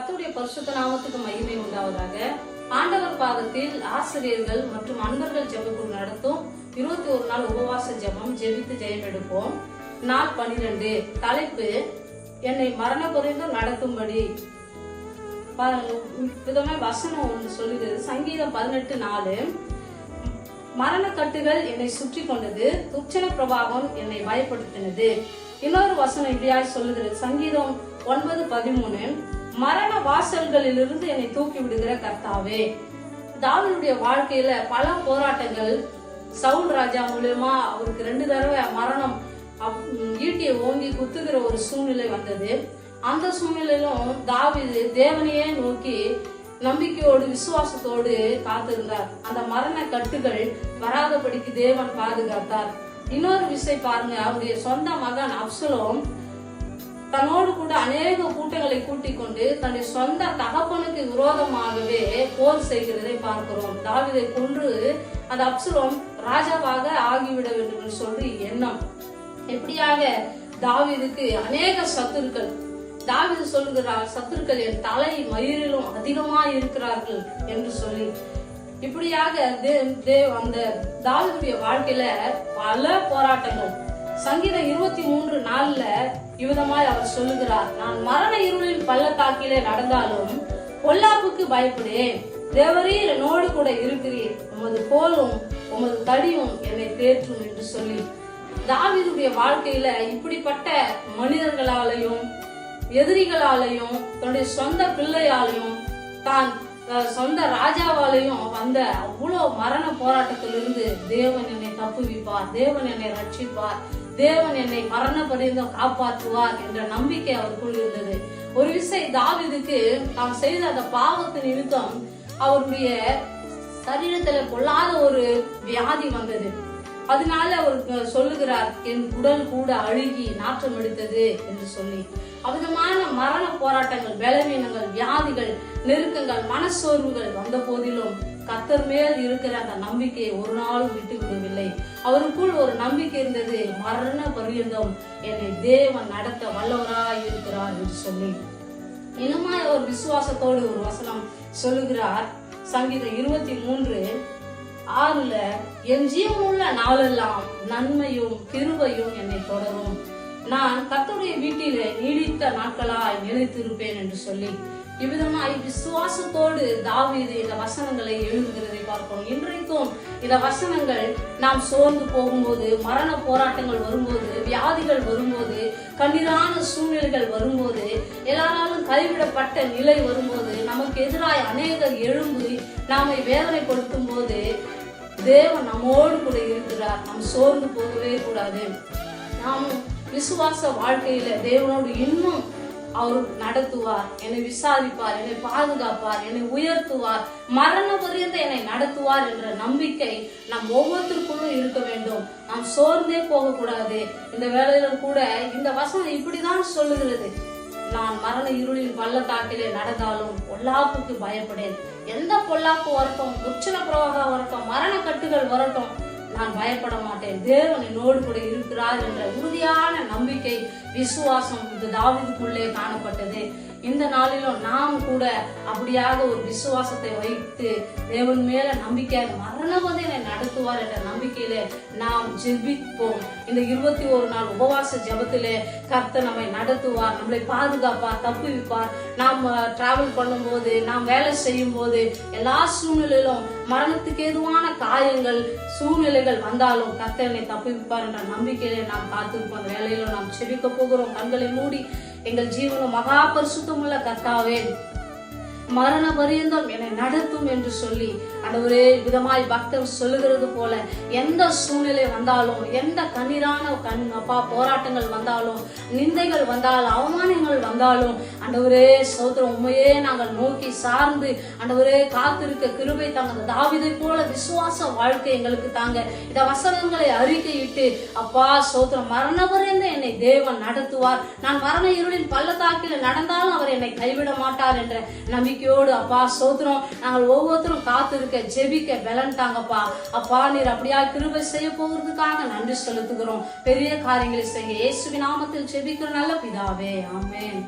பரிசுத்த நாமத்துக்கு மகிமை உண்டாவதாக. ஆண்டவர் பாதத்தில் ஆசிரியர்கள் மற்றும் அன்பர்கள் ஜெபக்குழு நடத்தும் இருபத்தி ஒரு நாள் உபவாச ஜெபம் ஜெபித்து ஜெயம் எடுப்போம். நாள் பனிரெண்டு. தலைப்பு என்னை மரண குறைந்து நடத்தும்படி. விதமே வசனம் ஒன்று சொல்லுகிறது. சங்கீதம் பதினெட்டு நாலு. மரணக்கட்டுகள் என்னை சுற்றி கொண்டது துச்சன பிரபாகம் என்னை பயப்படுத்தினது. இன்னொரு வசனம் இப்படியாய் சொல்லுகிறது. சங்கீதம் ஒன்பது பதிமூணு. மரண வாசல்களிலிருந்து என்னை தூக்கி விடுகிற கர்த்தாவே. தாவினுடைய வாழ்க்கையில பல போராட்டங்கள். சவுல் ராஜா மூலியமா அவருக்கு ரெண்டு தடவை மரணம் அப்- ஈட்டியை ஓங்கி குத்துகிற ஒரு சூழ்நிலை வந்தது. அந்த சூழ்நிலையிலும் தாவீது தேவனையே நோக்கி நம்பிக்கையோடு விசுவாசத்தோடு காத்திருந்தார். அந்த மரண கட்டுகள் வராதபடிக்கு தேவன் பாதுகாத்தார். இன்னொரு விஷயம் பாருங்க அவருடைய சொந்த மகன் அப்சலோம் தன்னோடு கூட அநேக கூட்டங்களை கூட்டிக் கொண்டு தன்னுடைய சொந்த தகப்பனுக்கு விரோதமாகவே போர் செய்கிறதை பார்க்கிறோம். தாவிதை கொன்று அந்த அப்சலோம் ராஜாவாக ஆகிவிட வேண்டும் என்று சொல்லி எண்ணம். எப்படியாக தாவிதுக்கு அநேக சத்துருக்கள் தாவீது சொல்கிறார் சத்துருக்கள் என் தலை மயிரிலும் அதிகமாக இருக்கிறார்கள் என்று சொல்லி. இப்படியாக தேவ் அந்த தாவிதுடைய வாழ்க்கையில பல போராட்டங்கள் சங்கீதம் இருபத்தி மூன்று நாள்ல இவ்விதமாய் அவர் சொல்லுகிறார். நான் மரண இருளில் பள்ளத்தாக்கிலே நடந்தாலும் பொல்லாப்புக்கு பயப்படேன். தேவரீர் என்னோடு கூட இருக்கிறீர். உமது கோலும் உமது தடியும் என்னை தேற்றும் என்று சொல்லி. தாவிதுடைய வாழ்க்கையில இப்படிப்பட்ட மனிதர்களாலையும் எதிரிகளாலையும் தன்னுடைய சொந்த பிள்ளையாலையும் தான் சொந்த ராஜாவாலையும் வந்த அவ்வளோ மரண போராட்டத்திலிருந்து தேவன் என்னை தப்புவிப்பார் தேவன் என்னை ரட்சிப்பார். தேவன் என்னை மரண பரிந்தம் காப்பாற்றுவார் என்ற நம்பிக்கை அவருக்குள் இருந்தது. ஒரு விசை தாவிதுக்கு தாம் செய்த அந்த பாவத்து நிமித்தம் அவருடைய சரீரத்துல கொள்ளாத ஒரு வியாதி வந்தது. அதனால அவர் சொல்லுகிறார் என் உடல் கூட அழுகி நாற்றம் எடுத்தது என்று சொல்லி. அவிதமான மரண போராட்டங்கள் பலவீனங்கள் வியாதிகள் நெருக்கங்கள் மனசோர்வுகள் வந்த போதிலும் கத்தர் மேல் இருக்கிற அந்த நம்பிக்கையை ஒரு நாளும் விட்டு விடவில்லை அவருக்குள் ஒரு நம்பிக்கை இருந்தது மரண பரியந்தம். என்னை தேவன் நடத்த வல்லவராய் இருக்கிறார் என்று சொல்லி. இனமாய் ஒரு விசுவாசத்தோடு ஒரு வசனம் சொல்லுகிறார். சங்கீதம் இருபத்தி மூன்று ஆறுல என் ஜீவனுள்ள நாளெல்லாம் நன்மையும் கிருபையும் என்னை தொடரும். நான் கத்தருடைய வீட்டிலே நீடித்த நாட்களாய் நிலைத்திருப்பேன் என்று சொல்லி. இவ்விதமாய் விசுவாசத்தோடு தாவீது இந்த வசனங்களை எழுதுகிறதை பார்ப்போம். இன்றைக்கும் இந்த வசனங்கள் நாம் சோர்ந்து போகும்போது மரண போராட்டங்கள் வரும்போது வியாதிகள் வரும்போது கண்ணீரான சூழ்நிலைகள் வரும்போது எல்லாராலும் கைவிடப்பட்ட நிலை வரும்போது நமக்கு எதிராய் அநேகர் எழும்பி நாமை வேதனைப்படுத்தும் போது தேவன் நம்மோடு கூட இருக்கிறார். நாம் சோர்ந்து போகவே கூடாது. நாம் விசுவாச வாழ்க்கையில தேவனோடு இன்னும் அவர் நடத்துவார் என்னை விசாரிப்பார் என்னை பாதுகாப்பார் என்னை உயர்த்துவார். மரண பரியந்த என்னை நடத்துவார் என்ற நம்பிக்கை நம் ஒவ்வொருத்தருக்குள்ளும் இருக்க வேண்டும். நாம் சோர்ந்தே போகக்கூடாது. இந்த வேலையில கூட இந்த வசனம் இப்படிதான் சொல்லுகிறது. நான் மரண இருளில் பள்ளத்தாக்கிலே நடந்தாலும் பொல்லாப்புக்கு பயப்படேன். எந்த பொல்லாப்பு வரட்டும் உச்சன பிரவாகம் வரட்டும் மரண கட்டுகள் வரட்டும் நான் பயப்பட மாட்டேன். தேவன் என்னோடு கூட இருக்கிறார் என்ற உறுதியான நம்பிக்கை விசுவாசம் இது தாவிதுக்குள்ளே காணப்பட்டது. இந்த நாளிலும் நாம் கூட அப்படியாக ஒரு விசுவாசத்தை வைத்து தேவன் மேல நம்பிக்கையாக மரணவதை என்னை நடத்துவார் என்ற நம்பிக்கையிலே நாம் ஜெபிப்போம். இந்த இருபத்தி ஒரு நாள் உபவாச ஜபத்திலே கர்த்தர் நம்மை நடத்துவார் நம்மளை பாதுகாப்பார் தப்புவிப்பார். நாம் டிராவல் பண்ணும்போது நாம் வேலை செய்யும் போது எல்லா சூழ்நிலையிலும் மரணத்துக்கு ஏதுவான காயங்கள் சூழ்நிலைகள் வந்தாலும் கர்த்தர் என்னை தப்புவிப்பார் என்ற நம்பிக்கையிலே நாம் காத்திருப்போம். அந்த வேலையில நாம் செபிக்க போகிறோம். கண்களை மூடி எங்கள் ஜீவனம் மகா பரிசுத்தமுள்ள கர்த்தாவே. மரண பரியந்தம் என்னை நடத்தும் என்று சொல்லி அந்த ஒரு விதமாய் பக்தர் சொல்லுகிறது போல எந்த சூழ்நிலை வந்தாலும் எந்த கண்ணீரான கண் அப்பா போராட்டங்கள் வந்தாலும் நிந்தைகள் வந்தாலும் அவமானங்கள் வந்தாலும் அந்த ஒரே சோத்திரம் உண்மையே நாங்கள் நோக்கி சார்ந்து அந்த ஒரே காத்திருக்க கிருபை தாங்க தாவிதை போல விசுவாச வாழ்க்கை எங்களுக்கு தாங்க. இந்த வசனங்களை அறிக்கையிட்டு அப்பா சோத்திரம் மரண பரியந்த என்னை தேவன் நடத்துவார். நான் மரண இருளின் பள்ளத்தாக்கில் நடந்தாலும் அவர் என்னை கைவிட மாட்டார் என்ற நம்பிக்கை நம்பிக்கையோடு அப்பா சோத்திரம் நாங்கள் ஒவ்வொருத்தரும் காத்திருக்க ஜெபிக்க பலன் அப்பா நீர் அப்படியா கிருபை செய்ய போகிறதுக்காக நன்றி செலுத்துகிறோம். பெரிய காரியங்களை செய்ய இயேசுவின் நாமத்தில் ஜெபிக்கிற நல்ல பிதாவே. ஆமேன்.